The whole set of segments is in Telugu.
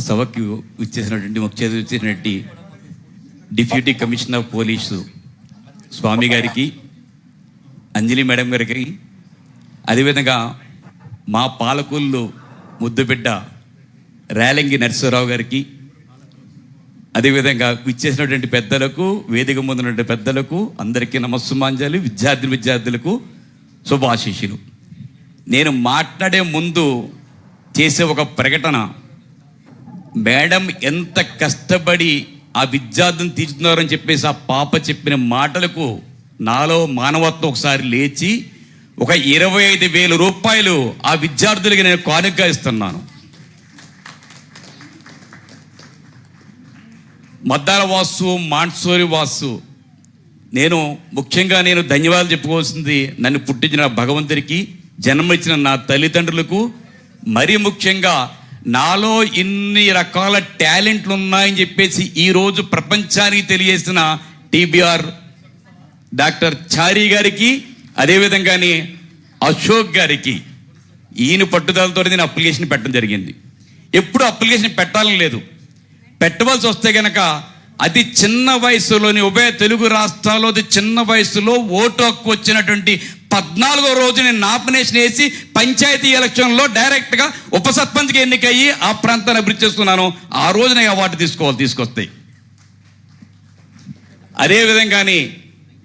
సభకు ఇచ్చేసినటువంటి ముఖ్య అతిథి deputy commissioner of police Swamy గారికి అంజలి మేడం గారికి అదేవిధంగా మా పాలకుళ్ళు ముద్దుబిడ్డ రేలంగి నరసింహరావు గారికి అదేవిధంగా ఇచ్చేసినటువంటి పెద్దలకు వేదిక ముందున్నటువంటి పెద్దలకు అందరికీ నమస్సుమాంజలి విద్యార్థి విద్యార్థులకు శుభాశీషులు నేను మాట్లాడే ముందు చేసే ఒక ప్రకటన మేడం ఎంత కష్టపడి ఆ విద్యార్థిని తీర్చుతున్నారని చెప్పేసి ఆ పాప చెప్పిన మాటలకు నాలో మానవత్వం ఒకసారి లేచి ఒక ఇరవై ఐదు వేల రూపాయలు ఆ విద్యార్థులకి నేను కానుక ఇస్తున్నాను మద్దాల వాసు మాన్సూరి వాసు నేను ముఖ్యంగా నేను ధన్యవాదాలు చెప్పుకోవాల్సింది నన్ను పుట్టించిన భగవంతుడికి జన్మ ఇచ్చిన నా తల్లిదండ్రులకు మరీ ముఖ్యంగా నాలో ఇన్ని రకాల టాలెంట్లు ఉన్నాయని చెప్పేసి ఈరోజు ప్రపంచానికి తెలియజేసిన టీబీఆర్ డాక్టర్ చారీ గారికి అదేవిధంగానే అశోక్ గారికి ఈయన పట్టుదలతో నేను అప్లికేషన్ పెట్టడం జరిగింది. ఎప్పుడు అప్లికేషన్ పెట్టాలని లేదు. పెట్టవలసి వస్తే గనక అతి చిన్న వయసులోని ఉభయ తెలుగు రాష్ట్రాల్లో అతి చిన్న వయసులో ఓటు హక్కు వచ్చినటువంటి పద్నాలుగో రోజుని నామినేషన్ వేసి పంచాయతీ ఎలక్షన్లో డైరెక్ట్గా ఉప సర్పంచ్కి ఎన్నికయ్యి ఆ ప్రాంతాన్ని అభివృద్ధి చేస్తున్నాను. ఆ రోజు అవార్డు తీసుకోవాలి తీసుకొస్తాయి. అదేవిధంగానే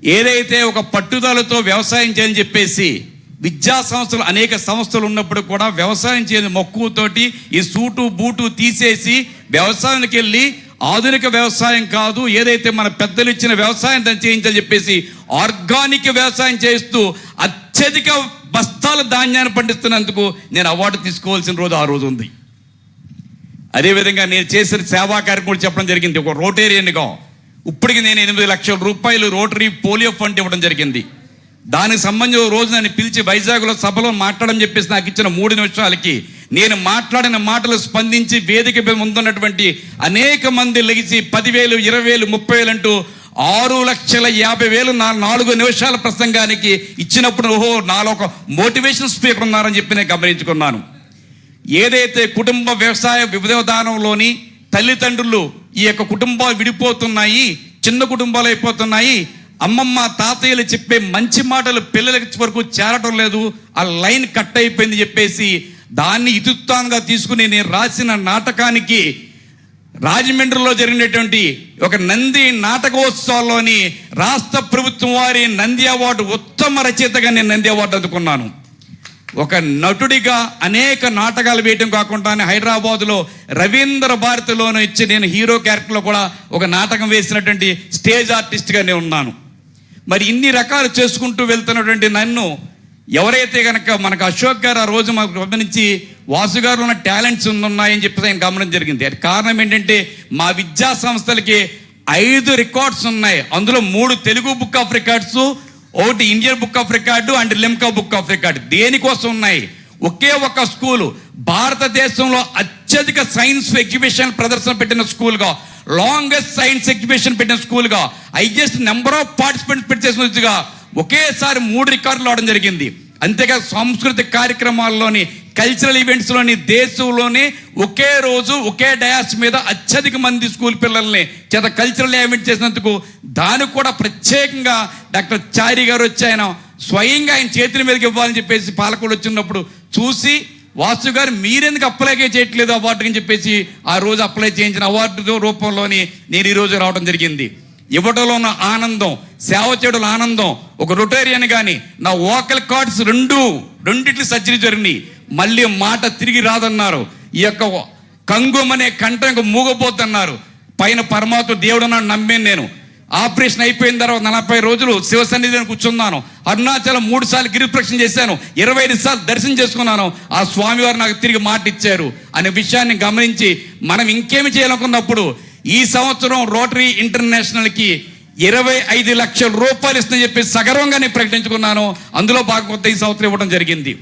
ఏదైతే ఒక పట్టుదలతో వ్యవసాయం చేయని చెప్పేసి విద్యా సంస్థలు అనేక సంస్థలు ఉన్నప్పుడు కూడా వ్యవసాయం చేయని మక్కువతోటి ఈ సూటు బూటు తీసేసి వ్యవసాయానికి వెళ్ళి ఆధునిక వ్యవసాయం కాదు ఏదైతే మన పెద్దలు ఇచ్చిన వ్యవసాయం దాన్ని చేయించాలని చెప్పేసి ఆర్గానిక్ వ్యవసాయం చేస్తూ అత్యధిక బస్తాల ధాన్యాన్ని పండిస్తున్నందుకు నేను అవార్డు తీసుకోవాల్సిన రోజు ఆ రోజు ఉంది. అదేవిధంగా నేను చేసిన సేవా కార్యక్రమం చెప్పడం జరిగింది. ఒక రోటేరియన్గా. ఇప్పటికి నేను ఎనిమిది లక్షల రూపాయలు రోటరీ పోలియో ఫండ్ ఇవ్వడం జరిగింది. దానికి సంబంధించిన రోజు నన్ను పిలిచి వైజాగ్లో సభలో మాట్లాడని చెప్పేసి నాకు ఇచ్చిన మూడు నిమిషాలకి నేను మాట్లాడిన మాటలు స్పందించి వేదిక ముందున్నటువంటి అనేక మంది లెగిసి పదివేలు ఇరవై వేలు ముప్పై వేలు అంటూ ఆరు లక్షల యాభై వేలు నా నాలుగు నిమిషాల ప్రసంగానికి ఇచ్చినప్పుడు ఓహో నాలో ఒక మోటివేషన్ స్పీకర్ ఉన్నారని చెప్పి నేను గమనించుకున్నాను. ఏదైతే కుటుంబ వ్యవసాయ విధానంలోని తల్లిదండ్రులు ఈ యొక్క కుటుంబాలు విడిపోతున్నాయి చిన్న కుటుంబాలు అయిపోతున్నాయి అమ్మమ్మ తాతయ్యలు చెప్పే మంచి మాటలు పిల్లలకి వరకు చేరటం లేదు ఆ లైన్ కట్ అయిపోయింది చెప్పేసి దాన్ని ఇతిత్వంగా తీసుకుని నేను రాసిన నాటకానికి రాజమండ్రిలో జరిగినటువంటి ఒక నంది నాటకోత్సవాల్లోని రాష్ట్ర ప్రభుత్వం వారి నంది అవార్డు ఉత్తమ రచయితగా నేను నంది అవార్డు అందుకున్నాను. ఒక నటుడిగా అనేక నాటకాలు వేయటం కాకుండా హైదరాబాద్లో రవీంద్ర భారతిలోనూ ఇచ్చి నేను హీరో క్యారెక్టర్లో కూడా ఒక నాటకం వేసినటువంటి స్టేజ్ ఆర్టిస్ట్గా నేను ఉన్నాను. మరి ఇన్ని రకాలు చేసుకుంటూ వెళ్తున్నటువంటి నన్ను ఎవరైతే కనుక మనకు అశోక్ గారు ఆ రోజు మనకు గమనించి వాసు గారు ఉన్న టాలెంట్స్ ఉన్నాయని చెప్పి ఆయన గమనం జరిగింది. అది కారణం ఏంటంటే మా విద్యా సంస్థలకి ఐదు రికార్డ్స్ ఉన్నాయి. అందులో మూడు తెలుగు బుక్ ఆఫ్ రికార్డ్స్ ఒకటి Indian book of record and Limca book of record. దేనికోసం ఉన్నాయి? ఒకే ఒక స్కూలు. భారతదేశంలో అత్యధిక సైన్స్ ఎగ్జిబిషన్ ప్రదర్శన పెట్టిన స్కూల్గా లాంగెస్ట్ సైన్స్ ఎగ్జిబిషన్ పెట్టిన స్కూల్గా హైయెస్ట్ నెంబర్ ఆఫ్ పార్టిసిపెంట్స్ పెట్టేసినట్టుగా ఒకేసారి మూడు రికార్డులు అవడం జరిగింది. అంతేగా సాంస్కృతిక కార్యక్రమాల్లోని కల్చరల్ ఈవెంట్స్లోని దేశంలోనే ఒకే రోజు ఒకే డయాస్ మీద అత్యధిక మంది స్కూల్ పిల్లల్ని చేత కల్చరల్ ఈవెంట్ చేసినందుకు దానికి కూడా ప్రత్యేకంగా డాక్టర్ చారి గారు వచ్చి ఆయన స్వయంగా ఆయన చేతుల మీదకి ఇవ్వాలని చెప్పేసి పాలకుడు వచ్చినప్పుడు చూసి వాసు గారు మీరెందుకు అప్లై చేయట్లేదు అవార్డు అని చెప్పేసి ఆ రోజు అప్లై చేయించిన అవార్డు రూపంలోని నేను ఈరోజు రావడం జరిగింది. ఇవ్వడంలో ఉన్న ఆనందం సేవ చేయడంలో ఆనందం. ఒక రొటేరియన్ కానీ నా ఓకల్ కార్డ్స్ రెండు రెండిట్లు సర్జరీ జరిగినాయి. మళ్ళీ మాట తిరిగి రాదన్నారు. ఈ యొక్క కంగుమనే అనే కంఠం మూగపోతున్నారు పైన పరమాత్మ దేవుడు నన్ను నమ్మాను నేను. ఆపరేషన్ అయిపోయిన తర్వాత నలభై రోజులు శివసన్నిధిని కూర్చున్నాను. అరుణాచలం మూడు సార్లు గిరిప్రక్షణ చేశాను. ఇరవై ఐదు సార్లు దర్శనం చేసుకున్నాను. ఆ స్వామివారు నాకు తిరిగి మాట ఇచ్చారు అనే విషయాన్ని గమనించి మనం ఇంకేమి చేయాలనుకున్నప్పుడు ఈ సంవత్సరం రోటరీ ఇంటర్నేషనల్కి ఇరవై ఐదు లక్షల రూపాయలు ఇస్తుందని చెప్పి సగర్వంగా నేను ప్రకటించుకున్నాను. అందులో భాగవత ఈ సంవత్సరం ఇవ్వడం జరిగింది.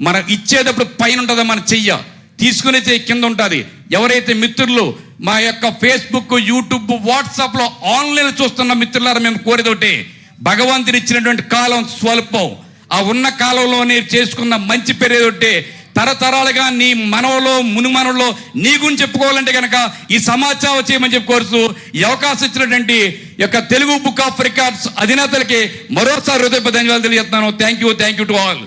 మనం ఇచ్చేటప్పుడు పైన ఉంటుందో మన చెయ్య. తీసుకునే చెయ్యి కింద ఉంటుంది. ఎవరైతే మిత్రులు మా యొక్క ఫేస్బుక్ యూట్యూబ్ వాట్సాప్లో ఆన్లైన్ చూస్తున్న మిత్రులారా మేము కోరేదోటి భగవంతుని ఇచ్చినటువంటి కాలం స్వల్పం. ఆ ఉన్న కాలంలోనే చేసుకున్న మంచి పేరేదొట్టే తరతరాలుగా నీ మనవలో మునుమనలో నీ గురించి చెప్పుకోవాలంటే కనుక ఈ సమాచారం చేయమని చెప్పి కోరుతూ ఈ అవకాశం ఇచ్చినటువంటి యొక్క తెలుగు బుక్ ఆఫ్ రికార్డ్స్ అధినేతలకి మరోసారి హృదయ ధన్యవాదాలు తెలియజేస్తున్నాను. Thank you thank you to all